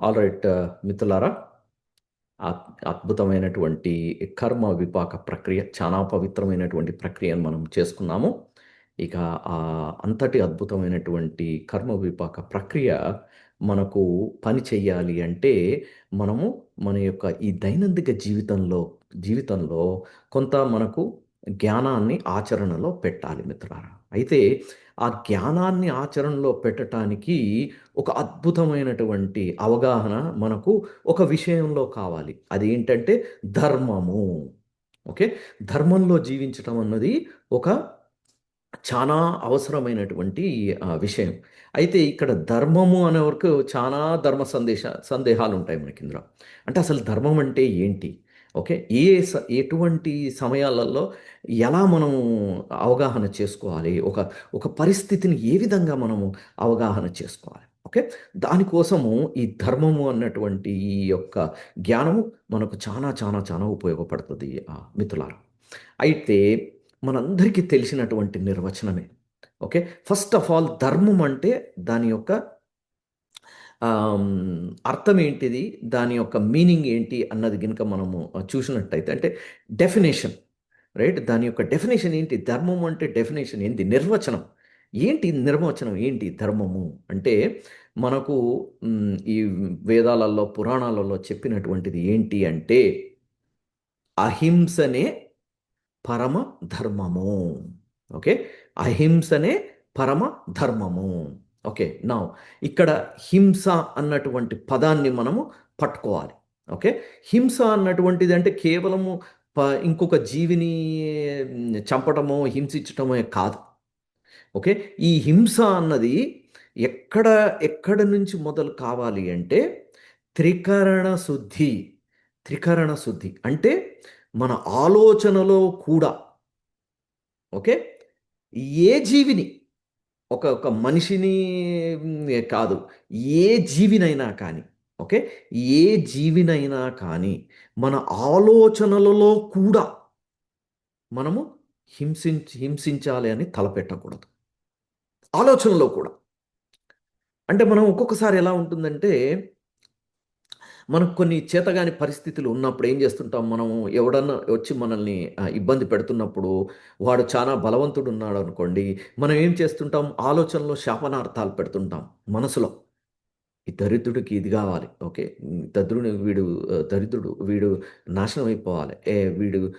All right uh, మిత్రులారా అద్భుతమైనటువంటి కర్మ విపాక ప్రక్రియ చాలా పవిత్రమైనటువంటి ప్రక్రియను మనం చేసుకున్నాము. ఇక ఆ అంతటి అద్భుతమైనటువంటి కర్మ విపాక ప్రక్రియ మనకు పని చేయాలి అంటే మనము మన యొక్క ఈ దైనందిక జీవితంలో జీవితంలో కొంత మనకు జ్ఞానాన్ని ఆచరణలో పెట్టాలి మిత్రులారా. అయితే ఆ జ్ఞానాన్ని ఆచరణలో పెట్టడానికి ఒక అద్భుతమైనటువంటి అవగాహన మనకు ఒక విషయంలో కావాలి. అది ఏంటంటే ధర్మము. ఓకే? ధర్మంలో జీవించటం అన్నది ఒక చాలా అవసరమైనటువంటి విషయం. అయితే ఇక్కడ ధర్మము అనే వరకు చాలా ధర్మ సందేశ సందేహాలు ఉంటాయి మనకి ఇందులో అంటే అసలు ధర్మం అంటే ఏంటి? ఓకే? ఏ స ఎటువంటి సమయాలలో ఎలా మనం అవగాహన చేసుకోవాలి? ఒక ఒక పరిస్థితిని ఏ విధంగా మనము అవగాహన చేసుకోవాలి? ఓకే? దానికోసము ఈ ధర్మము అన్నటువంటి ఈ యొక్క జ్ఞానము మనకు చాలా చాలా చాలా ఉపయోగపడుతుంది మిత్రులారా. అయితే మనందరికీ తెలిసినటువంటి నిర్వచనమే. ఓకే? ఫస్ట్ ఆఫ్ ఆల్ ధర్మం అంటే దాని యొక్క అర్థం ఏంటిది దాని యొక్క మీనింగ్ ఏంటి? అన్నది కనుక మనము చూసినట్టయితే అంటే డెఫినేషన్ రైట్? దాని యొక్క డెఫినేషన్ ఏంటి? ధర్మం అంటే డెఫినేషన్ ఏంటి నిర్వచనం. ఏంటి నిర్వచనం? ఏంటి ధర్మము? అంటే మనకు ఈ వేదాలలో పురాణాలలో చెప్పినటువంటిది ఏంటి అంటే అహింసనే పరమ ధర్మము. ఓకే? అహింసనే పరమ ధర్మము. ఓకే నా ఇక్కడ హింస అన్నటువంటి పదాన్ని మనము పట్టుకోవాలి. ఓకే హింస అన్నటువంటిది అంటే కేవలము ప ఇంకొక జీవిని చంపటమో హింసించటమో కాదు. ఓకే ఈ హింస అన్నది ఎక్కడ ఎక్కడ నుంచి మొదలు కావాలి అంటే త్రికరణ శుద్ధి త్రికరణ శుద్ధి అంటే మన ఆలోచనలో కూడా. ఓకే ఏ జీవిని ఒక ఒక మనిషిని కాదు ఏ జీవినైనా కానీ ఓకే? ఏ జీవినైనా కానీ మన ఆలోచనలలో కూడా మనము హింసించి హింసించాలి అని తలపెట్టకూడదు. ఆలోచనలో కూడా. అంటే మనం ఒక్కొక్కసారి ఎలా ఉంటుందంటే మనకు కొన్ని చేతగాని పరిస్థితులు ఉన్నప్పుడు ఏం చేస్తుంటాం? మనం ఎవడన్నా వచ్చి మనల్ని ఇబ్బంది పెడుతున్నప్పుడు వాడు చాలా బలవంతుడు ఉన్నాడు అనుకోండి మనం ఏం చేస్తుంటాం? ఆలోచనలో శాపనార్థాలు పెడుతుంటాం మనసులో. ఈ దరిద్రుడికి ఇది కావాలి. ఓకే. దరిద్రుడు వీడు దరిద్రుడు వీడు నాశనం అయిపోవాలి. ఏ వీడు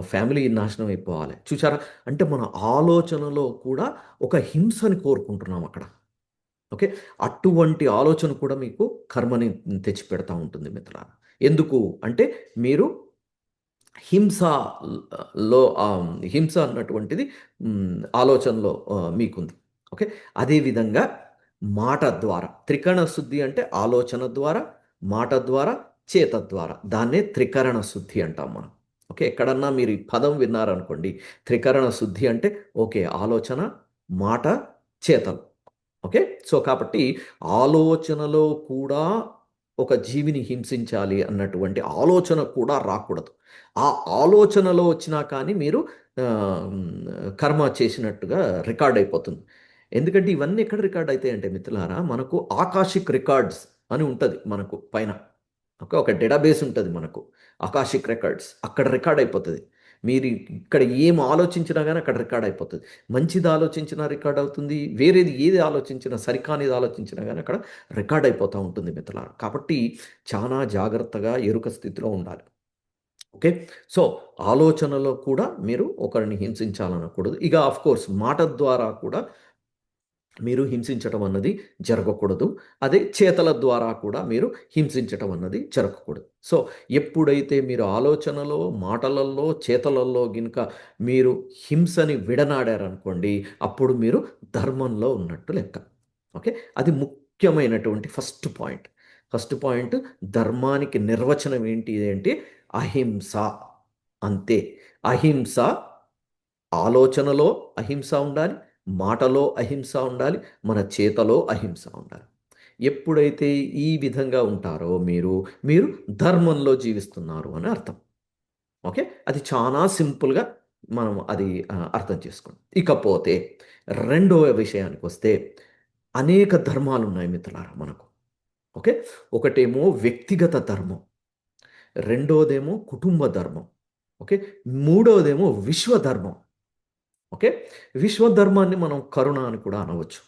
ఫ్యామిలీ నాశనం అయిపోవాలి. చూసారా అంటే మన ఆలోచనలో కూడా ఒక హింసని కోరుకుంటున్నాం అక్కడ. ఓకే? అటువంటి ఆలోచన కూడా మీకు కర్మని తెచ్చిపెడతా ఉంటుంది మిత్రులారా. ఎందుకు అంటే మీరు హింసలో హింస అన్నటువంటిది ఆలోచనలో మీకుంది. ఓకే? అదేవిధంగా మాట ద్వారా త్రికరణ శుద్ధి అంటే ఆలోచన ద్వారా మాట ద్వారా చేత ద్వారా. దాన్నే త్రికరణ శుద్ధి అంటాం మనం. ఓకే? ఎక్కడన్నా మీరు ఈ పదం విన్నారనుకోండి త్రికరణ శుద్ధి అంటే ఓకే ఆలోచన మాట చేతలు. ఓకే? సో కాబట్టి ఆలోచనలో కూడా ఒక జీవిని హింసించాలి అన్నటువంటి ఆలోచన కూడా రాకూడదు. ఆ ఆలోచనలో వచ్చినా కానీ మీరు కర్మ చేసినట్టుగా రికార్డ్ అయిపోతుంది. ఎందుకంటే ఇవన్నీ ఎక్కడ రికార్డ్ అవుతాయంటే మిత్రులారా మనకు ఆకాశిక్ రికార్డ్స్ అని ఉంటుంది మనకు పైన. ఓకే? ఒక డేటాబేస్ ఉంటుంది మనకు ఆకాశిక్ రికార్డ్స్. అక్కడ రికార్డ్ అయిపోతుంది. మీరు ఇక్కడ ఏం ఆలోచించినా కానీ అక్కడ రికార్డ్ అయిపోతుంది. మంచిది ఆలోచించినా రికార్డ్ అవుతుంది వేరేది ఏది ఆలోచించినా సరికానిది ఆలోచించినా కానీ అక్కడ రికార్డ్ అయిపోతూ ఉంటుంది మిత్రుల కాబట్టి చాలా జాగ్రత్తగా ఎరుక స్థితిలో ఉండాలి. ఓకే? సో ఆలోచనలో కూడా మీరు ఒకరిని హింసించాలనకూడదు. ఇక ఆఫ్ కోర్స్ మాట ద్వారా కూడా మీరు హింసించటం అన్నది జరగకూడదు. అదే చేతల ద్వారా కూడా మీరు హింసించటం అన్నది జరగకూడదు. సో ఎప్పుడైతే మీరు ఆలోచనలో మాటలలో చేతలలో గినుక మీరు హింసని విడనాడారనుకోండి అప్పుడు మీరు ధర్మంలో ఉన్నట్టు లెక్క. ఓకే? అది ముఖ్యమైనటువంటి ఫస్ట్ పాయింట్. ఫస్ట్ పాయింట్ ధర్మానికి నిర్వచనం ఏంటి అంటే అహింస. అంతే. అహింస ఆలోచనలో అహింస ఉండాలి మాటలో అహింస ఉండాలి మన చేతలో అహింస ఉండాలి. ఎప్పుడైతే ఈ విధంగా ఉంటారో మీరు మీరు ధర్మంలో జీవిస్తున్నారు అని అర్థం. ఓకే? అది చాలా సింపుల్గా మనం అది అర్థం చేసుకోండి. ఇకపోతే రెండవ విషయానికి వస్తే అనేక ధర్మాలు ఉన్నాయి మిత్రులారా మనకు. ఓకే? ఒకటేమో వ్యక్తిగత ధర్మం రెండోదేమో కుటుంబ ధర్మం ఓకే? మూడోదేమో విశ్వధర్మం ఓకే? విశ్వధర్మాన్ని మనం కరుణ అని కూడా అనవచ్చు.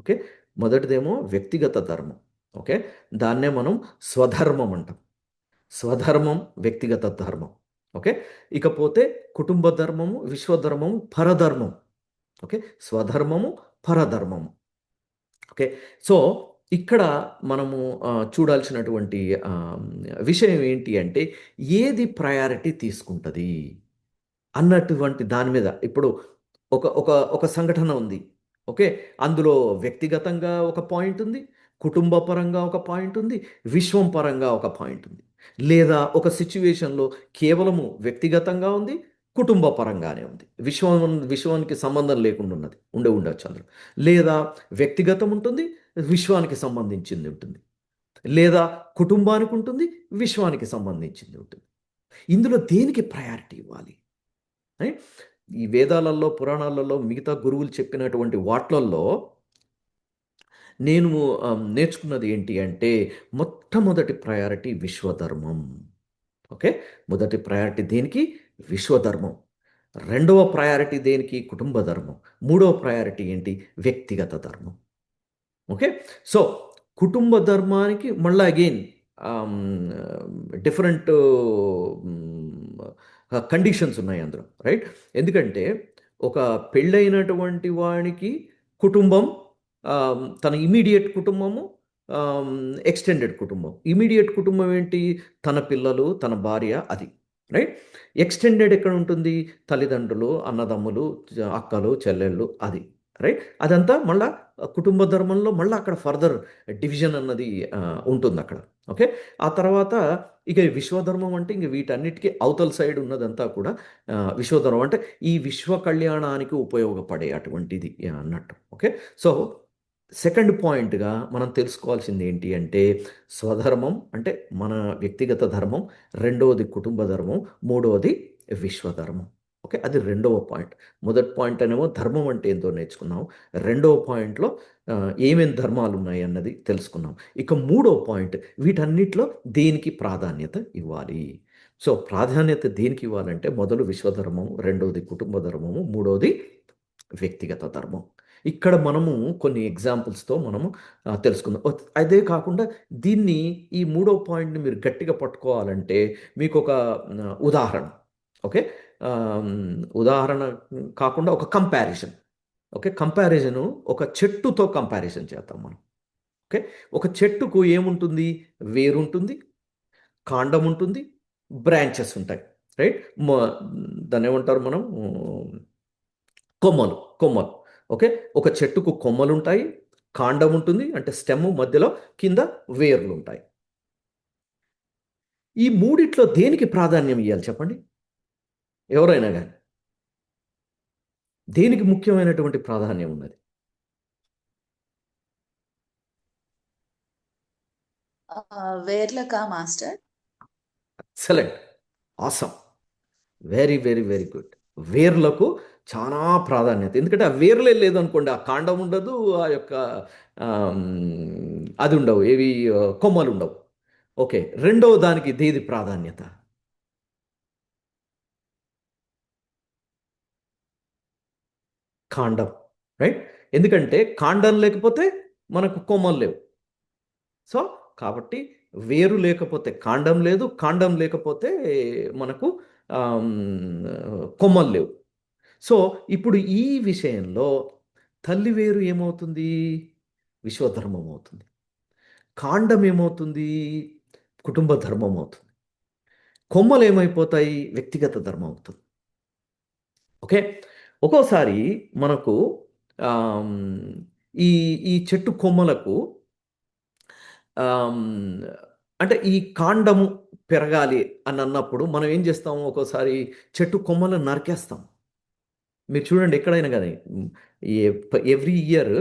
ఓకే? మొదటిదేమో వ్యక్తిగత ధర్మం. ఓకే? దాన్నే మనం స్వధర్మం అంటాం. స్వధర్మం వ్యక్తిగత ధర్మం. ఓకే? ఇకపోతే కుటుంబ ధర్మము విశ్వధర్మము పరధర్మం. ఓకే? స్వధర్మము పరధర్మము. ఓకే? సో ఇక్కడ మనము చూడాల్సినటువంటి విషయం ఏంటి అంటే ఏది ప్రయారిటీ తీసుకుంటుంది? అన్నటువంటి దాని మీద. ఇప్పుడు ఒక ఒక ఒక సంఘటన ఉంది. ఓకే? అందులో వ్యక్తిగతంగా ఒక పాయింట్ ఉంది కుటుంబ పరంగా ఒక పాయింట్ ఉంది విశ్వం పరంగా ఒక పాయింట్ ఉంది. లేదా ఒక సిచ్యువేషన్లో కేవలము వ్యక్తిగతంగా ఉంది కుటుంబ పరంగానే ఉంది. విశ్వం విశ్వానికి సంబంధం లేకుండా ఉన్నది ఉండే ఉండవచ్చు అందులో. లేదా వ్యక్తిగతం ఉంటుంది విశ్వానికి సంబంధించింది ఉంటుంది. లేదా కుటుంబానికి ఉంటుంది విశ్వానికి సంబంధించింది ఉంటుంది. ఇందులో దేనికి ప్రయారిటీ ఇవ్వాలి? ఈ వేదాలలో పురాణాలలో మిగతా గురువులు చెప్పినటువంటి వాట్లల్లో నేను నేర్చుకున్నది ఏంటి అంటే మొట్టమొదటి ప్రయారిటీ విశ్వధర్మం. ఓకే? మొదటి ప్రయారిటీ దేనికి? విశ్వధర్మం. రెండవ ప్రయారిటీ దేనికి? కుటుంబ ధర్మం. మూడవ ప్రయారిటీ ఏంటి? వ్యక్తిగత ధర్మం. ఓకే? సో కుటుంబ ధర్మానికి మళ్ళీ అగైన్ డిఫరెంట్ కండిషన్స్ ఉన్నాయి అందులో రైట్ ఎందుకంటే ఒక పెళ్ళైనటువంటి వాడికి కుటుంబం తన ఇమీడియట్ కుటుంబము ఎక్స్టెండెడ్ కుటుంబం. ఇమీడియట్ కుటుంబం ఏంటి? తన పిల్లలు తన భార్య అది రైట్ ఎక్స్టెండెడ్ ఎక్కడ ఉంటుంది? తల్లిదండ్రులు అన్నదమ్ములు అక్కలు చెల్లెళ్ళు అది రైట్ అదంతా మళ్ళా కుటుంబ ధర్మంలో మళ్ళీ అక్కడ ఫర్దర్ డివిజన్ అన్నది ఉంటుంది అక్కడ. ఓకే? ఆ తర్వాత ఇక విశ్వధర్మం అంటే ఇంక వీటన్నిటికీ అవతల సైడ్ ఉన్నదంతా కూడా విశ్వధర్మం. అంటే ఈ విశ్వ కళ్యాణానికి ఉపయోగపడే అటువంటిది అన్నట్టు. ఓకే? సో సెకండ్ పాయింట్గా మనం తెలుసుకోవాల్సింది ఏంటి అంటే స్వధర్మం అంటే మన వ్యక్తిగత ధర్మం రెండవది కుటుంబ ధర్మం మూడవది విశ్వధర్మం. ఓకే అది రెండవ పాయింట్. మొదటి పాయింట్ అనేమో ధర్మం అంటే ఏందో నేర్చుకున్నాం రెండవ పాయింట్లో ఏమేమి ఏమేం ధర్మాలు ఉన్నాయి అన్నది తెలుసుకున్నాం ఇక మూడో పాయింట్ వీటన్నిటిలో దేనికి ప్రాధాన్యత ఇవ్వాలి? సో ప్రాధాన్యత దేనికి ఇవ్వాలంటే మొదలు విశ్వధర్మం రెండవది కుటుంబ ధర్మము మూడవది వ్యక్తిగత ధర్మం. ఇక్కడ మనము కొన్ని ఎగ్జాంపుల్స్తో మనము తెలుసుకుందాం. అదే కాకుండా దీన్ని ఈ మూడో పాయింట్ని మీరు గట్టిగా పట్టుకోవాలంటే మీకు ఒక ఉదాహరణ. ఓకే? ఉదాహరణ కాకుండా ఒక కంపారిజన్ ఓకే కంపారిజను ఒక చెట్టుతో కంపారిజన్ చేద్దాం మనం. ఓకే ఒక చెట్టుకు ఏముంటుంది? వేరుంటుంది కాండం ఉంటుంది బ్రాంచెస్ ఉంటాయి రైట్ దాన్ని ఏమంటారు మనం? కొమ్మలు కొమ్మలు. ఓకే ఒక చెట్టుకు కొమ్మలు ఉంటాయి కాండం ఉంటుంది అంటే స్టెమ్ మధ్యలో కింద వేర్లు ఉంటాయి ఈ మూడిట్లో దేనికి ప్రాధాన్యం ఇవ్వాలి చెప్పండి? ఎవరైనా కానీ దేనికి ముఖ్యమైనటువంటి ప్రాధాన్యం ఉన్నది. వేర్లకా master? Excellent awesome very very very good వేర్లకు చాలా ప్రాధాన్యత. ఎందుకంటే ఆ వేర్లే లేదనుకోండి ఆ కాండం ఉండదు ఆ యొక్క అది ఉండవు. ఏవి కొమ్మలు ఉండవు. ఓకే రెండవ దానికి దేది ప్రాధాన్యత. కాండం రైట్ ఎందుకంటే కాండం లేకపోతే మనకు కొమ్మలు లేవు. సో కాబట్టి వేరు లేకపోతే కాండం లేదు కాండం లేకపోతే మనకు కొమ్మలు లేవు. సో ఇప్పుడు ఈ విషయంలో తల్లి వేరు ఏమవుతుంది? విశ్వధర్మం అవుతుంది. కాండం ఏమవుతుంది? కుటుంబ ధర్మం అవుతుంది. కొమ్మలు ఏమైపోతాయి వ్యక్తిగత ధర్మం అవుతుంది. ఓకే? ఒక్కోసారి మనకు ఈ ఈ చెట్టు కొమ్మలకు అంటే ఈ కాండము పెరగాలి అని అన్నప్పుడు మనం ఏం చేస్తాము? ఒక్కోసారి చెట్టు కొమ్మలను నరికేస్తాం మీరు చూడండి ఎక్కడైనా కానీ ఎవ్రీ ఇయర్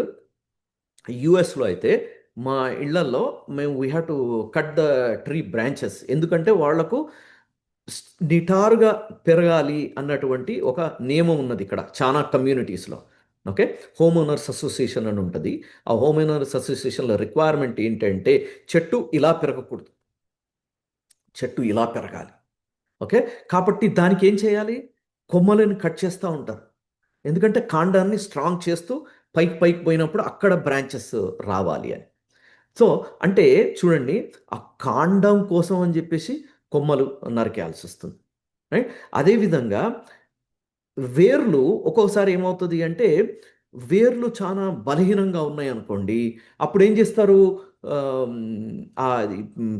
యుఎస్లో అయితే మా ఇళ్ళలో మేము we have to cut the tree branches ఎందుకంటే వాళ్ళకు నిటారుగా పెరగాలి అన్నటువంటి ఒక నియమం ఉన్నది ఇక్కడ చాలా కమ్యూనిటీస్లో. ఓకే? హోమ్ ఓనర్స్ అసోసియేషన్ అని ఉంటుంది. ఆ హోమ్ ఓనర్స్ అసోసియేషన్లో రిక్వైర్మెంట్ ఏంటంటే చెట్టు ఇలా పెరగకూడదు. చెట్టు ఇలా పెరగాలి. ఓకే? కాబట్టి దానికి ఏం చేయాలి? కొమ్మలను కట్ చేస్తూ ఉంటారు. ఎందుకంటే కాండాన్ని స్ట్రాంగ్ చేస్తూ పైకి పైకి పోయినప్పుడు అక్కడ బ్రాంచెస్ రావాలి అని. సో అంటే చూడండి ఆ కాండం కోసం అని చెప్పేసి కొమ్మలు నరికేయాల్సి వస్తుంది రైట్ అదేవిధంగా వేర్లు ఒక్కొక్కసారి ఏమవుతుంది అంటే వేర్లు చాలా బలహీనంగా ఉన్నాయి అనుకోండి అప్పుడు ఏం చేస్తారు?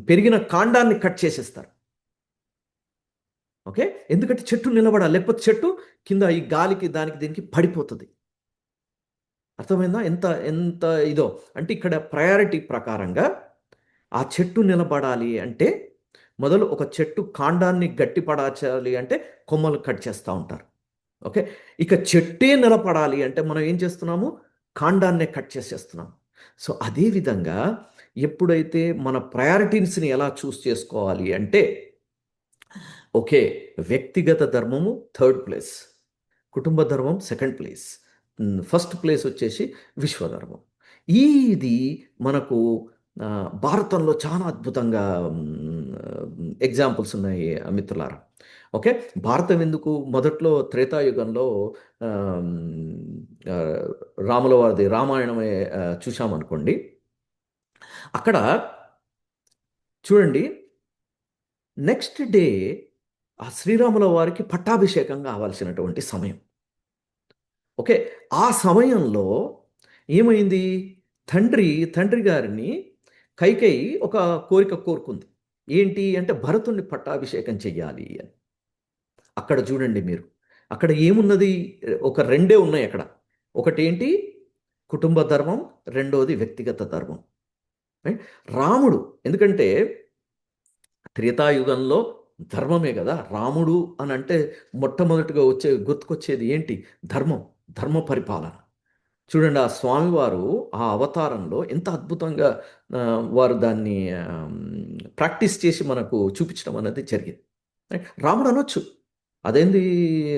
పెరిగిన కాండాన్ని కట్ చేసేస్తారు. ఓకే? ఎందుకంటే చెట్టు నిలబడాలి లేకపోతే చెట్టు కింద ఈ గాలికి దానికి దీనికి పడిపోతుంది. అర్థమైందా? ఎంత ఎంత ఇదో. అంటే ఇక్కడ ప్రయారిటీ ప్రకారంగా ఆ చెట్టు నిలబడాలి అంటే మొదలు ఒక చెట్టు కాండాన్ని గట్టిపడాచాలి అంటే కొమ్మలు కట్ చేస్తూ ఉంటారు. ఓకే? ఇక చెట్టే నిలబడాలి అంటే మనం ఏం చేస్తున్నాము? కాండాన్నే కట్ చేసేస్తున్నాం సో అదే విధంగా ఎప్పుడైతే మన ప్రయారిటీస్ని ఎలా చూస్ చేసుకోవాలి అంటే ఓకే వ్యక్తిగత ధర్మము థర్డ్ ప్లేస్ కుటుంబ ధర్మం సెకండ్ ప్లేస్ ఫస్ట్ ప్లేస్ వచ్చేసి విశ్వధర్మం. ఇది మనకు భారతంలో చాలా అద్భుతంగా ఎగ్జాంపుల్స్ ఉన్నాయి మిత్రులారా. ఓకే? భారతం ఎందుకు? మొదట్లో త్రేతాయుగంలో రాముల వారిది రామాయణమే చూశామనుకోండి. అక్కడ చూడండి నెక్స్ట్ డే ఆ శ్రీరాముల వారికి పట్టాభిషేకం కావాల్సినటువంటి సమయం. ఓకే? ఆ సమయంలో ఏమైంది? తండ్రి తండ్రి గారిని కైకేయి ఒక కోరిక కోరుకుంది. ఏంటి అంటే భరతుణ్ణి పట్టాభిషేకం చెయ్యాలి అని. అక్కడ చూడండి మీరు. అక్కడ ఏమున్నది? ఒక రెండే ఉన్నాయి అక్కడ. ఒకటి ఏంటి కుటుంబ ధర్మం రెండోది వ్యక్తిగత ధర్మం. రాముడు ఎందుకంటే త్రేతాయుగంలో ధర్మమే కదా. రాముడు అని అంటే మొట్టమొదటిగా వచ్చే గుర్తుకొచ్చేది ఏంటి? ధర్మం ధర్మ పరిపాలన. చూడండి ఆ స్వామివారు ఆ అవతారంలో ఎంత అద్భుతంగా వారు దాన్ని ప్రాక్టీస్ చేసి మనకు చూపించడం అనేది జరిగింది. రాముడు అనొచ్చు. అదేంది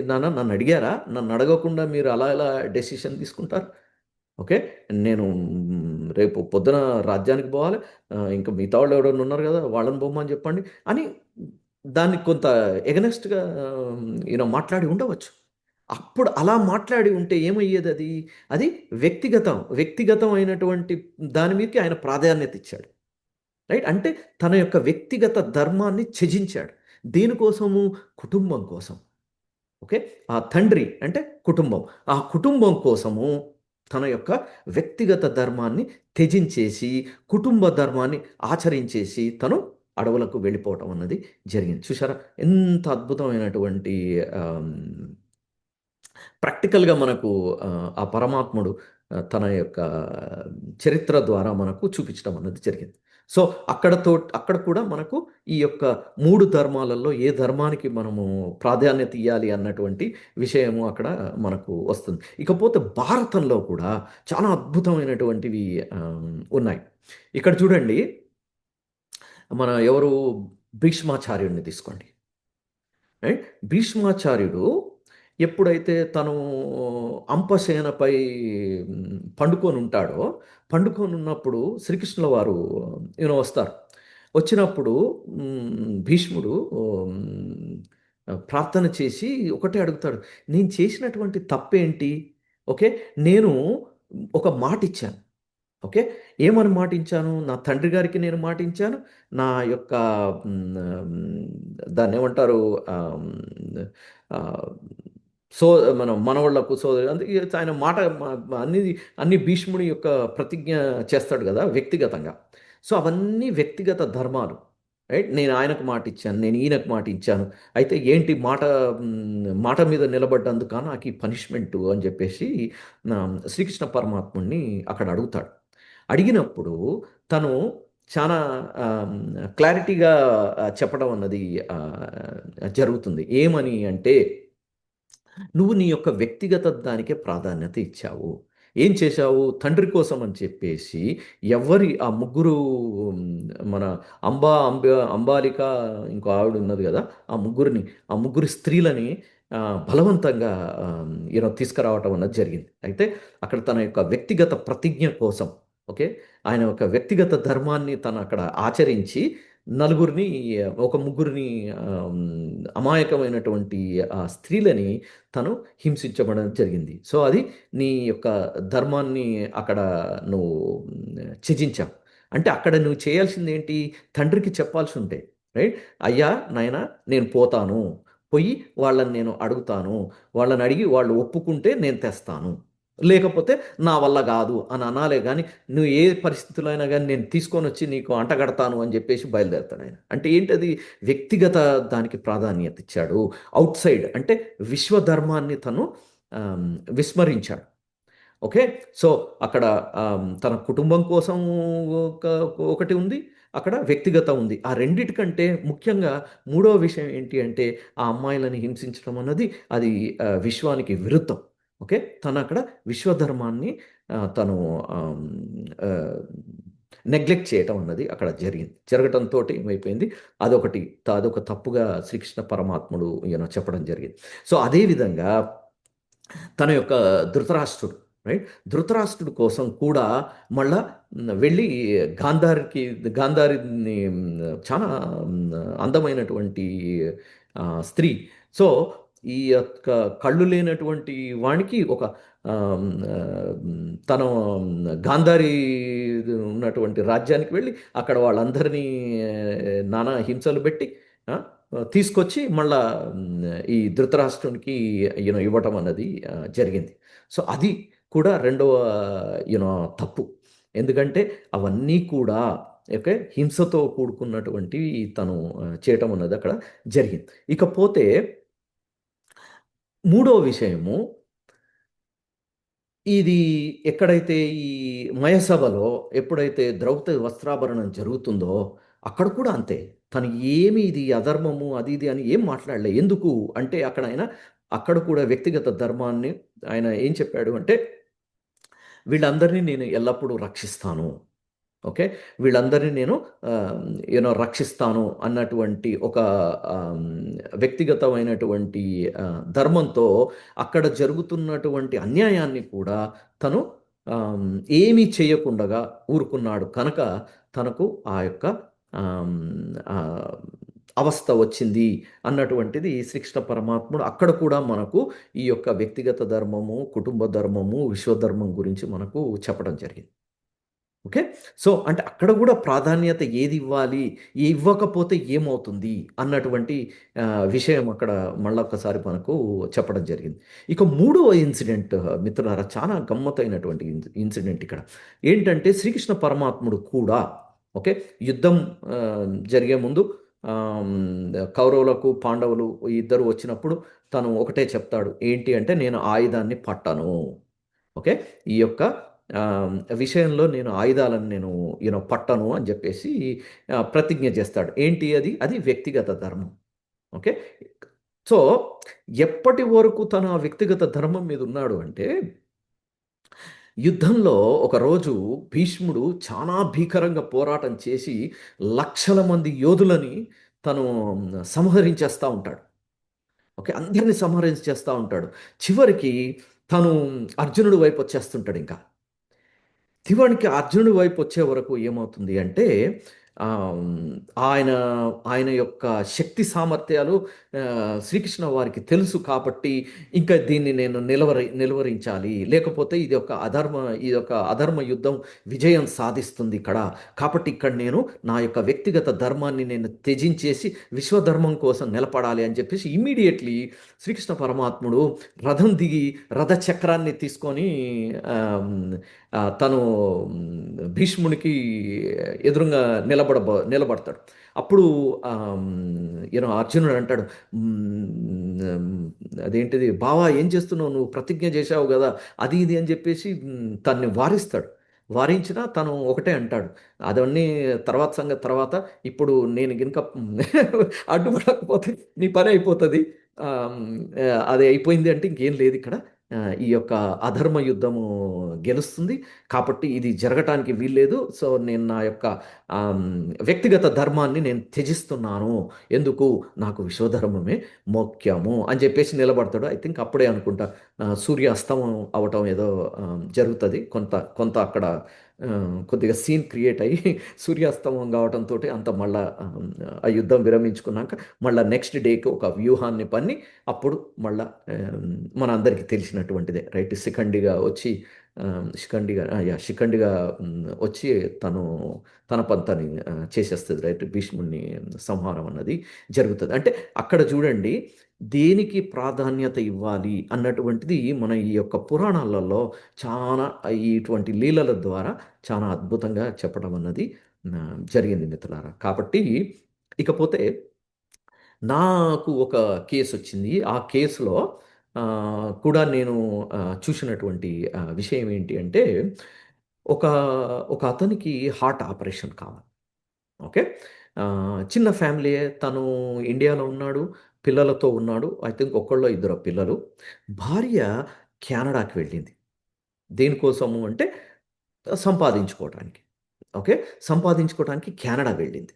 నాన్న నన్ను అడిగారా? నన్ను అడగకుండా మీరు అలా ఎలా డెసిషన్ తీసుకుంటారు? ఓకే నేను రేపు పొద్దున రాజ్యానికి పోవాలి. ఇంకా మిగతా వాళ్ళు ఎవరైనా ఉన్నారు కదా వాళ్ళని పోమని చెప్పండి అని దాన్ని కొంత ఎగనెస్ట్గా ఈయన మాట్లాడి ఉండవచ్చు. అప్పుడు అలా మాట్లాడి ఉంటే ఏమయ్యేది అది? అది వ్యక్తిగతం వ్యక్తిగతం అయినటువంటి దాని మీదకి ఆయన ప్రాధాన్యత ఇచ్చాడు. రైట్? అంటే తన యొక్క వ్యక్తిగత ధర్మాన్ని త్యజించాడు. దేనికోసము కుటుంబం కోసం. ఓకే? ఆ తండ్రి అంటే కుటుంబం. ఆ కుటుంబం కోసము తన యొక్క వ్యక్తిగత ధర్మాన్ని త్యజించేసి కుటుంబ ధర్మాన్ని ఆచరించేసి తను అడవులకు వెళ్ళిపోవటం అన్నది జరిగింది. చూసారా ఎంత అద్భుతమైనటువంటి ప్రాక్టికల్గా మనకు ఆ, పరమాత్ముడు తన యొక్క చరిత్ర ద్వారా మనకు చూపించడం అన్నది జరిగింది. సో అక్కడతో అక్కడ కూడా మనకు ఈ యొక్క మూడు ధర్మాలలో ఏ ధర్మానికి మనము ప్రాధాన్యత ఇవ్వాలి అన్నటువంటి విషయము అక్కడ మనకు వస్తుంది. ఇకపోతే భారతంలో కూడా చాలా అద్భుతమైనటువంటివి ఉన్నాయి. ఇక్కడ చూడండి మన ఎవరు? భీష్మాచార్యుడిని తీసుకోండి. భీష్మాచార్యుడు ఎప్పుడైతే తను అంపసేనపై పండుకొని ఉంటాడో పండుకొని ఉన్నప్పుడు శ్రీకృష్ణుల వారు ఈయన వస్తారు. వచ్చినప్పుడు భీష్ముడు ప్రార్థన చేసి ఒకటే అడుగుతాడు నేను చేసినటువంటి తప్పేంటి? ఓకే నేను ఒక మాట ఇచ్చాను ఓకే ఏమని మాటించాను? నా తండ్రి గారికి నేను మాటించాను. నా యొక్క దాన్ని ఏమంటారు సో మన మనవాళ్ళకు సోదరు అందుకే ఆయన మాట అన్ని అన్ని భీష్ముడి యొక్క ప్రతిజ్ఞ చేస్తాడు కదా వ్యక్తిగతంగా. సో అవన్నీ వ్యక్తిగత ధర్మాలు. రైట్? నేను ఆయనకు మాట ఇచ్చాను నేను ఈయనకు మాట ఇచ్చాను. అయితే ఏంటి మాట మాట మీద నిలబడ్డందుక నాకు ఈ పనిష్మెంట్ అని చెప్పేసి నా శ్రీకృష్ణ పరమాత్ముడిని అక్కడ అడుగుతాడు. అడిగినప్పుడు తను చాలా క్లారిటీగా చెప్పడం అన్నది జరుగుతుంది. ఏమని అంటే నువ్వు నీ యొక్క వ్యక్తిగత దానికే ప్రాధాన్యత ఇచ్చావు. ఏం చేశావు? తండ్రి కోసం అని చెప్పేసి ఎవరి ఆ ముగ్గురు మన అంబా అంబ అంబాలిక ఇంకో ఆవిడ ఉన్నది కదా ఆ ముగ్గురిని ఆ ముగ్గురు స్త్రీలని బలవంతంగా ఈయన తీసుకురావటం అన్నది జరిగింది. అయితే అక్కడ తన యొక్క వ్యక్తిగత ప్రతిజ్ఞ కోసం ఓకే? ఆయన యొక్క వ్యక్తిగత ధర్మాన్ని తను అక్కడ ఆచరించి నలుగురిని ఒక ముగ్గురిని అమాయకమైనటువంటి ఆ స్త్రీలని తను హింసించబడడం జరిగింది. సో అది నీ యొక్క ధర్మాన్ని అక్కడ నువ్వు త్యజించావు. అంటే అక్కడ నువ్వు చేయాల్సింది ఏంటి తండ్రికి చెప్పాల్సి ఉంటే రైట్? అయ్యా నాయన నేను పోతాను. పోయి వాళ్ళని నేను అడుగుతాను. వాళ్ళని అడిగి వాళ్ళు ఒప్పుకుంటే నేను తెస్తాను. లేకపోతే నా వల్ల కాదు అని అనాలే కానీ నువ్వు ఏ పరిస్థితుల్లో అయినా కానీ నేను తీసుకొని వచ్చి నీకు అంటగడతాను అని చెప్పేసి బయలుదేరుతాను ఆయన. అంటే ఏంటది? వ్యక్తిగత దానికి ప్రాధాన్యత ఇచ్చాడు. అవుట్ సైడ్ అంటే విశ్వధర్మాన్ని తను విస్మరించాడు. ఓకే? సో అక్కడ తన కుటుంబం కోసం ఒకటి ఉంది అక్కడ వ్యక్తిగత ఉంది. ఆ రెండిటికంటే ముఖ్యంగా మూడవ విషయం ఏంటి అంటే ఆ అమ్మాయిలని హింసించడం అన్నది అది విశ్వానికి విరుద్ధం. ఓకే? తను అక్కడ విశ్వధర్మాన్ని తను నెగ్లెక్ట్ చేయటం అన్నది అక్కడ జరిగింది. జరగటంతో ఏమైపోయింది? అదొకటి అదొక తప్పుగా శ్రీకృష్ణ పరమాత్ముడు ఈయన చెప్పడం జరిగింది. సో అదేవిధంగా తన యొక్క ధృతరాష్ట్రుడు రైట్? ధృతరాష్ట్రుడు కోసం కూడా మళ్ళా వెళ్ళి గాంధారికి గాంధారిని చాలా అందమైనటువంటి స్త్రీ. సో ఈ యొక్క కళ్ళు లేనటువంటి వానికి ఒక తన గాంధారి ఉన్నటువంటి రాజ్యానికి వెళ్ళి అక్కడ వాళ్ళందరినీ నానా హింసలు పెట్టి తీసుకొచ్చి మళ్ళా ఈ ధృతరాష్ట్రునికి యూనో ఇవ్వటం అన్నది జరిగింది. సో అది కూడా రెండవ యూనో తప్పు. ఎందుకంటే అవన్నీ కూడా ఓకే హింసతో కూడుకున్నటువంటి తను చేయటం అన్నది అక్కడ జరిగింది. ఇకపోతే మూడో విషయము ఇది ఎక్కడైతే ఈ మయసభలో ఎప్పుడైతే ద్రౌపది వస్త్రాభరణం జరుగుతుందో అక్కడ కూడా అంతే. తను ఏమి ఇది అధర్మము అది ఇది అని ఏం మాట్లాడలే. ఎందుకు అంటే అక్కడ ఆయన అక్కడ కూడా వ్యక్తిగత ధర్మాన్ని ఆయన ఏం చెప్పాడు అంటే వీళ్ళందరినీ నేను ఎల్లప్పుడూ రక్షిస్తాను. ఓకే? వీళ్ళందరినీ నేను యూనో రక్షిస్తాను అన్నటువంటి ఒక వ్యక్తిగతమైనటువంటి ధర్మంతో అక్కడ జరుగుతున్నటువంటి అన్యాయాన్ని కూడా తను ఏమీ చేయకుండా ఊరుకున్నాడు. కనుక తనకు ఆ యొక్క అవస్థ వచ్చింది అన్నటువంటిది శ్రీకృష్ణ పరమాత్ముడు అక్కడ కూడా మనకు ఈ యొక్క వ్యక్తిగత ధర్మము కుటుంబ ధర్మము విశ్వధర్మం గురించి మనకు చెప్పడం జరిగింది. ఓకే? సో అంటే అక్కడ కూడా ప్రాధాన్యత ఏది ఇవ్వాలి? ఇవ్వకపోతే ఏమవుతుంది? అన్నటువంటి విషయం అక్కడ మళ్ళీ ఒకసారి మనకు చెప్పడం జరిగింది. ఇక మూడవ ఇన్సిడెంట్ మిత్రులారా చాలా గమ్మతైనటువంటి ఇన్సిడెంట్ ఇక్కడ. ఏంటంటే శ్రీకృష్ణ పరమాత్ముడు కూడా ఓకే? యుద్ధం జరిగే ముందు కౌరవులకు పాండవులు ఇద్దరు వచ్చినప్పుడు తను ఒకటే చెప్తాడు. ఏంటి అంటే నేను ఆయుధాన్ని పట్టను. ఓకే? ఈ యొక్క విషయంలో నేను ఆయుధాలను నేను యూనో పట్టను అని చెప్పేసి ప్రతిజ్ఞ చేస్తాడు. ఏంటి అది? అది వ్యక్తిగత ధర్మం. ఓకే? సో ఎప్పటి వరకు తన వ్యక్తిగత ధర్మం మీద ఉన్నాడు అంటే యుద్ధంలో ఒకరోజు భీష్ముడు చాలా భీకరంగా పోరాటం చేసి లక్షల మంది యోధులని తను సంహరించేస్తూ ఉంటాడు. ఓకే? అందరినీ సంహరించేస్తూ ఉంటాడు. చివరికి తను అర్జునుడు వైపు వచ్చేస్తుంటాడు ఇంకా. శివునికి అర్జునుడి వైపు వచ్చే వరకు ఏమవుతుంది అంటే ఆయన ఆయన యొక్క శక్తి సామర్థ్యాలు శ్రీకృష్ణ వారికి తెలుసు కాబట్టి ఇంకా దీన్ని నేను నిలవరి నిలువరించాలి. లేకపోతే ఇది ఒక అధర్మ ఇది ఒక అధర్మ యుద్ధం విజయం సాధిస్తుంది ఇక్కడ. కాబట్టి ఇక్కడ నేను నా యొక్క వ్యక్తిగత ధర్మాన్ని నేను త్యజించేసి విశ్వధర్మం కోసం నిలబడాలి అని చెప్పేసి ఇమీడియట్లీ శ్రీకృష్ణ పరమాత్ముడు రథం దిగి రథ చక్రాన్ని తీసుకొని తను భీష్మునికి ఎదురుగా నిలబడ నిలబడతాడు. అప్పుడు యూనో అర్జునుడు అంటాడు అదేంటిది? బావా ఏం చేస్తున్నావు? నువ్వు ప్రతిజ్ఞ చేశావు కదా అది ఇది అని చెప్పేసి తన్ని వారిస్తాడు. వారించినా తను ఒకటే అంటాడు. అదన్నీ తర్వాత సంగతి తర్వాత. ఇప్పుడు నేను గినక అడ్డుపడకపోతే నీ పని అయిపోతుంది. అది అయిపోయింది అంటే ఇంకేం లేదు ఇక్కడ. ఈ యొక్క అధర్మ యుద్ధము గెలుస్తుంది. కాబట్టి ఇది జరగటానికి వీల్లేదు. సో, నేను నా యొక్క వ్యక్తిగత ధర్మాన్ని నేను త్యజిస్తున్నాను. ఎందుకు? నాకు విశ్వధర్మమే ముఖ్యము అని చెప్పేసి నిలబడతాడు. ఐ థింక్ అప్పుడే అనుకుంటా సూర్యాస్తమం అవటం ఏదో జరుగుతుంది కొంత కొంత అక్కడ కొద్దిగా సీన్ క్రియేట్ అయ్యి సూర్యాస్తమం కావడంతో అంత మళ్ళా ఆ యుద్ధం విరమించుకున్నాక మళ్ళీ నెక్స్ట్ డేకి ఒక వ్యూహాన్ని పన్ని అప్పుడు మళ్ళా మన అందరికీ తెలిసినటువంటిదే రైట్ శిఖండిగా వచ్చి శిఖండిగా ఆ! శిఖండిగా వచ్చి తను తన పంతని చేసేస్తుంది రైట్. భీష్ముడిని సంహారం అన్నది జరుగుతుంది అంటే అక్కడ చూడండి దేనికి ప్రాధాన్యత ఇవ్వాలి అన్నటువంటిది మన ఈ యొక్క పురాణాలలో చాలా ఇటువంటి లీలల ద్వారా చాలా అద్భుతంగా చెప్పడం అన్నది జరిగింది మిత్రులారా. కాబట్టి ఇకపోతే నాకు ఒక కేసు వచ్చింది ఆ కేసులో కూడా నేను చూసినటువంటి విషయం ఏంటి అంటే ఒక ఒక అతనికి హార్ట్ ఆపరేషన్ కావాలి. ఓకే. చిన్న ఫ్యామిలీ తను ఇండియాలో ఉన్నాడు. పిల్లలతో ఉన్నాడు. ఐ థింక్ ఒకళ్ళో ఇద్దరు పిల్లలు. భార్య కెనడాకి వెళ్ళింది. దేనికోసము అంటే సంపాదించుకోవటానికి. ఓకే. సంపాదించుకోవటానికి కెనడా వెళ్ళింది.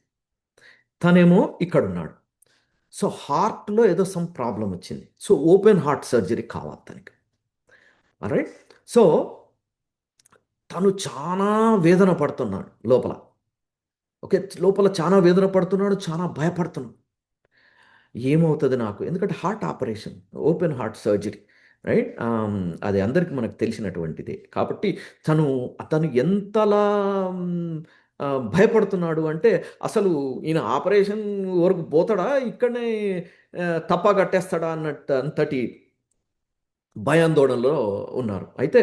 తనేమో ఇక్కడ ఉన్నాడు సో, హార్ట్‌లో ఏదో సమ్ ప్రాబ్లం వచ్చింది. సో, ఓపెన్ హార్ట్ సర్జరీ కావాలి తనకి. రైట్ సో, తను చాలా వేదన పడుతున్నాడు లోపల. ఓకే. లోపల చాలా వేదన పడుతున్నాడు. చాలా భయపడుతున్నాడు. ఏమవుతుంది నాకు? ఎందుకంటే heart operation. Open heart surgery. Right. అది అందరికి మనకు తెలిసినటువంటిదే. కాబట్టి తను తను ఎంతలా భయపడుతున్నాడు అంటే అసలు ఈయన ఆపరేషన్ వరకు పోతాడా? ఇక్కడనే తప్ప కట్టేస్తాడా అన్నట్టు అంతటి భయాందోళనలో ఉన్నారు. అయితే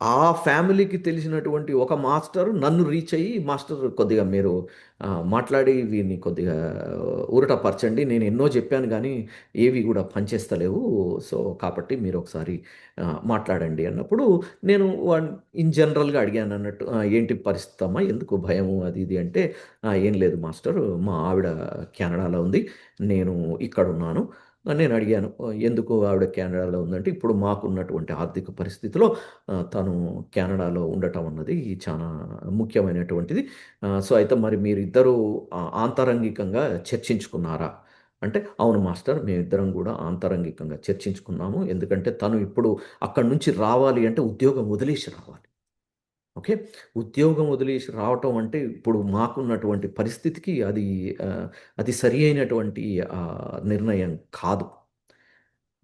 ఆ ఫ్యామిలీకి తెలిసినటువంటి ఒక మాస్టర్ నన్ను రీచ్ అయ్యి, "మాస్టర్ కొద్దిగా మీరు మాట్లాడి వీరిని కొద్దిగా ఊరట పరచండి. నేను ఎన్నో చెప్పాను కానీ ఏవి కూడా పనిచేస్తలేవు. సో, కాబట్టి మీరు ఒకసారి మాట్లాడండి" అన్నప్పుడు నేను ఇన్ జనరల్‌గా అడిగాను అన్నట్టు ఏంటి పరిస్థితమ్మా? ఎందుకు భయము?" అది ఇది అంటే, ఏం లేదు మాస్టర్ మా ఆవిడ కెనడాలో ఉంది. నేను ఇక్కడ ఉన్నాను నేను అడిగాను. "ఎందుకు ఆవిడ కెనడాలో ఉందంటే, ఇప్పుడు మాకున్నటువంటి ఆర్థిక పరిస్థితిలో తను కెనడాలో ఉండటం అన్నది చాలా ముఖ్యమైనటువంటిది. సో, అయితే మరి మీరిద్దరూ ఆంతరంగికంగా చర్చించుకున్నారా?" అంటే, "అవును మాస్టర్ మేమిద్దరం కూడా ఆంతరంగికంగా చర్చించుకున్నాము. ఎందుకంటే తను ఇప్పుడు అక్కడి నుంచి రావాలి అంటే ఉద్యోగం వదిలేసి రావాలి. ఓకే. ఉద్యోగం వదిలేసి రావటం అంటే ఇప్పుడు మాకున్నటువంటి పరిస్థితికి అది అది సరి అయినటువంటి నిర్ణయం కాదు."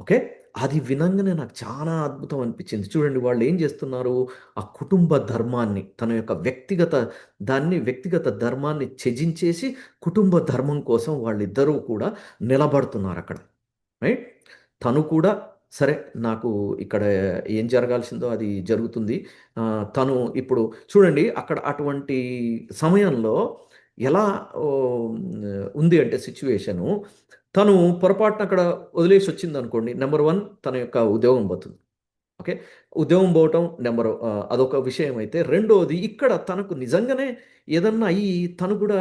ఓకే. అది వినంగానే నాకు చాలా అద్భుతం అనిపించింది. చూడండి వాళ్ళు ఏం చేస్తున్నారు ఆ కుటుంబ ధర్మాన్ని తన యొక్క వ్యక్తిగత దాన్ని వ్యక్తిగత ధర్మాన్ని త్యజించేసి, కుటుంబ ధర్మం కోసం వాళ్ళిద్దరూ కూడా నిలబడుతున్నారక్కడ. రైట్. తను కూడా సరే నాకు ఇక్కడ ఏం జరగాల్సిందో అది జరుగుతుంది. తను ఇప్పుడు చూడండి అక్కడ అటువంటి సమయంలో ఎలా ఉంది అంటే సిచ్యువేషను తను పొరపాటున అక్కడ వదిలేసి వచ్చింది అనుకోండి నెంబర్ వన్ తన యొక్క ఉద్యోగం పోతుంది. ఓకే. ఉద్యోగం పోవటం నెంబర్ అదొక విషయం అయితే, రెండోది ఇక్కడ తనకు నిజంగానే ఏదన్నా అయ్యి తను కూడా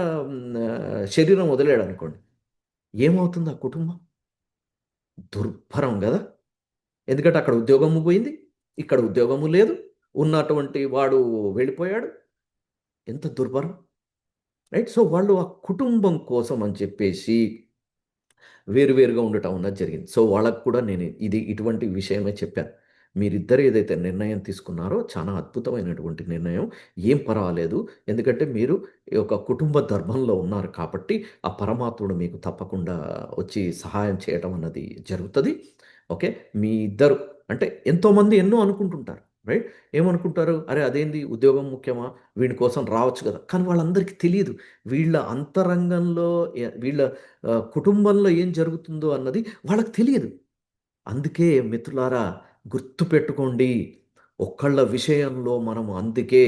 శరీరం వదిలేడు శరీరం ఏమవుతుంది ఆ కుటుంబం? దుర్భరం కదా ఎందుకంటే అక్కడ ఉద్యోగము పోయింది. ఇక్కడ ఉద్యోగము లేదు. ఉన్నటువంటి వాడు వెళ్ళిపోయాడు. ఎంత దుర్భరం. రైట్. సో, వాళ్ళు ఆ కుటుంబం కోసం అని చెప్పేసి వేరు వేరుగా ఉండటం అన్నది జరిగింది. సో, వాళ్ళకు కూడా నేను ఇది ఇటువంటి విషయమే చెప్పాను. మీరిద్దరు ఏదైతే నిర్ణయం తీసుకున్నారో చాలా అద్భుతమైనటువంటి నిర్ణయం. ఏం పర్వాలేదు. ఎందుకంటే మీరు ఒక కుటుంబ ధర్మంలో ఉన్నారు కాబట్టి, ఆ పరమాత్ముడు మీకు తప్పకుండా వచ్చి సహాయం చేయటం అన్నది జరుగుతుంది ఓకే. మీ ఇద్దరు అంటే ఎంతోమంది ఎన్నో అనుకుంటుంటారు. రైట్. ఏమనుకుంటారు? అరే! అదేంది ఉద్యోగం ముఖ్యమా? వీడి కోసం రావచ్చు కదా కానీ వాళ్ళందరికీ తెలియదు వీళ్ళ అంతరంగంలో వీళ్ళ కుటుంబంలో ఏం జరుగుతుందో అన్నది వాళ్ళకి తెలియదు. అందుకే మిత్రులారా గుర్తుపెట్టుకోండి. ఒకళ్ళ విషయంలో మనం అందుకే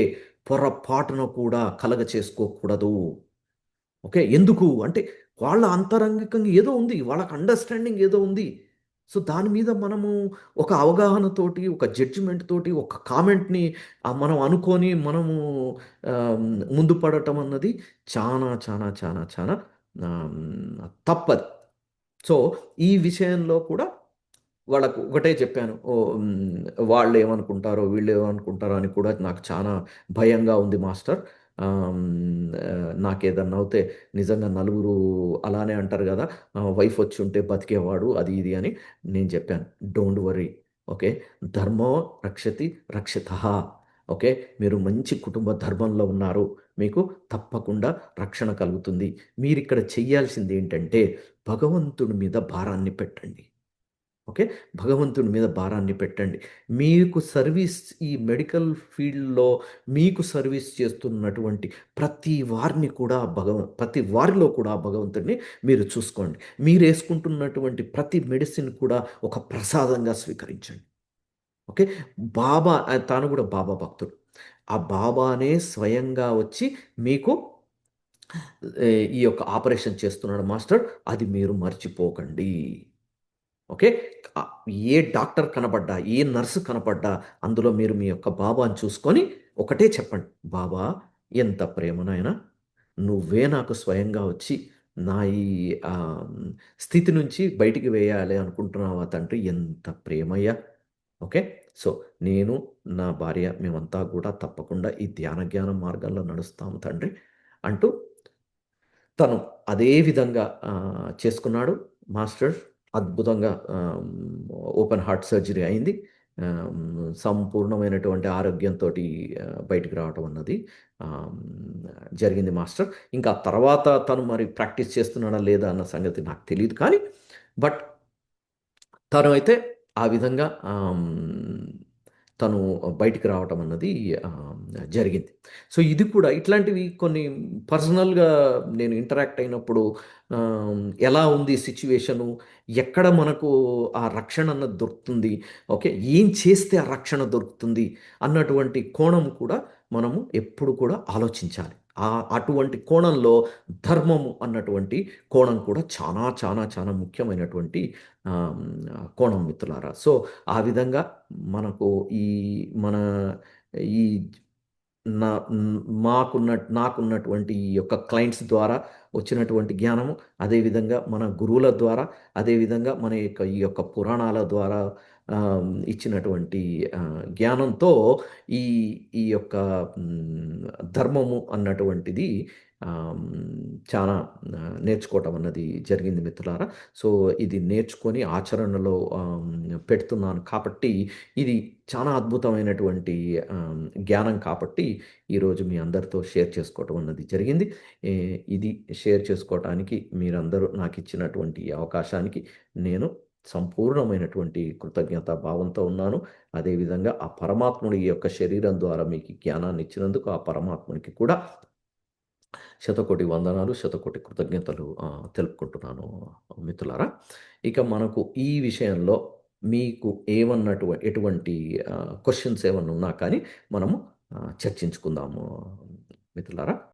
పొరపాటున కూడా కలగ చేసుకోకూడదు. ఓకే. ఎందుకు? అంటే వాళ్ళ అంతరంగికంగా ఏదో ఉంది. వాళ్ళకి అండర్‌స్టాండింగ్ ఏదో ఉంది. సో, దాని మీద మనము ఒక అవగాహనతోటి, ఒక జడ్జిమెంట్ తోటి, ఒక కామెంట్‌ని మనం అనుకొని మనము ముందు పడటం అన్నది చాలా చాలా చాలా చాలా తప్పది. సో, ఈ విషయంలో కూడా వాళ్ళకు ఒకటే చెప్పాను. వాళ్ళు ఏమనుకుంటారో వీళ్ళు ఏమనుకుంటారో అని కూడా నాకు చాలా భయంగా ఉంది మాస్టర్. నాకేదన్నా అవుతే నిజంగా నలుగురు అలానే అంటారు కదా వైఫ్ వచ్చి ఉంటే బతికేవాడు అది ఇది అని. నేను చెప్పాను. Don't worry okay. ధర్మో రక్షతి రక్షిత ఓకే. మీరు మంచి కుటుంబ ధర్మంలో ఉన్నారు. మీకు తప్పకుండా రక్షణ కలుగుతుంది. మీరిక్కడ చెయ్యాల్సిందేంటంటే భగవంతుడి మీద భారాన్ని పెట్టండి. ఓకే. భగవంతుని మీద భారాన్ని పెట్టండి. మీకు సర్వీస్ ఈ మెడికల్ ఫీల్డ్‌లో మీకు సర్వీస్ చేస్తున్నటువంటి ప్రతి వారిని కూడా భగవ ప్రతి వారిలో కూడా భగవంతుడిని మీరు చూసుకోండి. మీరు వేసుకుంటున్నటువంటి ప్రతి మెడిసిన్ కూడా ఒక ప్రసాదంగా స్వీకరించండి. ఓకే. బాబా తాను కూడా బాబా భక్తుడు. ఆ బాబానే స్వయంగా వచ్చి మీకు ఈ యొక్క ఆపరేషన్ చేస్తున్నాడు మాస్టర్. అది మీరు మర్చిపోకండి. ఓకే. ఏ డాక్టర్ కనపడ్డా, ఏ నర్సు కనపడ్డా అందులో మీరు మీ యొక్క బాబాను చూసుకొని ఒకటే చెప్పండి. బాబా ఎంత ప్రేమనాయన నువ్వే నాకు స్వయంగా వచ్చి నా ఈ స్థితి నుంచి బయటికి వేయాలి అనుకుంటున్నావా తండ్రి ఎంత ప్రేమయ్యా! ఓకే. సో, నేను, నా భార్య మేమంతా కూడా తప్పకుండా ఈ ధ్యాన జ్ఞాన మార్గంలో నడుస్తాము తండ్రి అంటూ తను అదే విధంగా చేసుకున్నాడు. మాస్టర్ అద్భుతంగా ఓపెన్ హార్ట్ సర్జరీ అయింది. సంపూర్ణమైనటువంటి ఆరోగ్యంతో బయటకు బయటికి రావటం అన్నది జరిగింది మాస్టర్. ఇంకా తర్వాత తను మరి ప్రాక్టీస్ చేస్తున్నాడా లేదా అన్న సంగతి నాకు తెలియదు కానీ బట్ తను అయితే ఆ విధంగా తను బయటికి రావటం అన్నది జరిగింది. సో, ఇది కూడా ఇట్లాంటివి కొన్ని పర్సనల్‌గా నేను ఇంటరాక్ట్ అయినప్పుడు ఎలా ఉంది సిచ్యువేషను ఎక్కడ మనకు ఆ రక్షణ అన్నది దొరుకుతుంది, ఓకే. ఏం చేస్తే ఆ రక్షణ దొరుకుతుంది అన్నటువంటి కోణం కూడా మనము ఎప్పుడు కూడా ఆలోచించాలి. అటువంటి కోణంలో ధర్మము అన్నటువంటి కోణం కూడా చాలా చాలా చాలా ముఖ్యమైనటువంటి కోణం మిత్రులారా. సో, ఆ విధంగా మనకు ఈ మన ఈ నా మాకున్న నాకున్నటువంటి ఈ యొక్క క్లయింట్స్ ద్వారా వచ్చినటువంటి జ్ఞానము, అదేవిధంగా మన గురువుల ద్వారా, అదేవిధంగా మన యొక్క ఈ యొక్క పురాణాల ద్వారా ఇచ్చినటువంటి జ్ఞానంతో ఈ ఈ యొక్క ధర్మము అన్నటువంటిది చాలా నేర్చుకోవటం అన్నది జరిగింది మిత్రులారా. సో, ఇది నేర్చుకొని ఆచరణలో పెడుతున్నాను కాబట్టి ఇది చాలా అద్భుతమైనటువంటి జ్ఞానం కాబట్టి ఈరోజు మీ అందరితో షేర్ చేసుకోవటం అన్నది జరిగింది. ఇది షేర్ చేసుకోవటానికి మీరందరూ నాకు ఇచ్చినటువంటి అవకాశానికి నేను సంపూర్ణమైనటువంటి కృతజ్ఞత భావంతో ఉన్నాను. అదేవిధంగా ఆ పరమాత్ముడి యొక్క శరీరం ద్వారా మీకు జ్ఞానాన్ని ఇచ్చినందుకు ఆ పరమాత్మునికి కూడా శతకోటి వందనాలు, శతకోటి కృతజ్ఞతలు తెలుపుకుంటున్నాను మిత్రులారా. ఇక మనకు ఈ విషయంలో మీకు ఏమన్నటు ఎటువంటి క్వశ్చన్స్ ఏమన్నా ఉన్నా కానీ మనము చర్చించుకుందాము మిత్రులారా.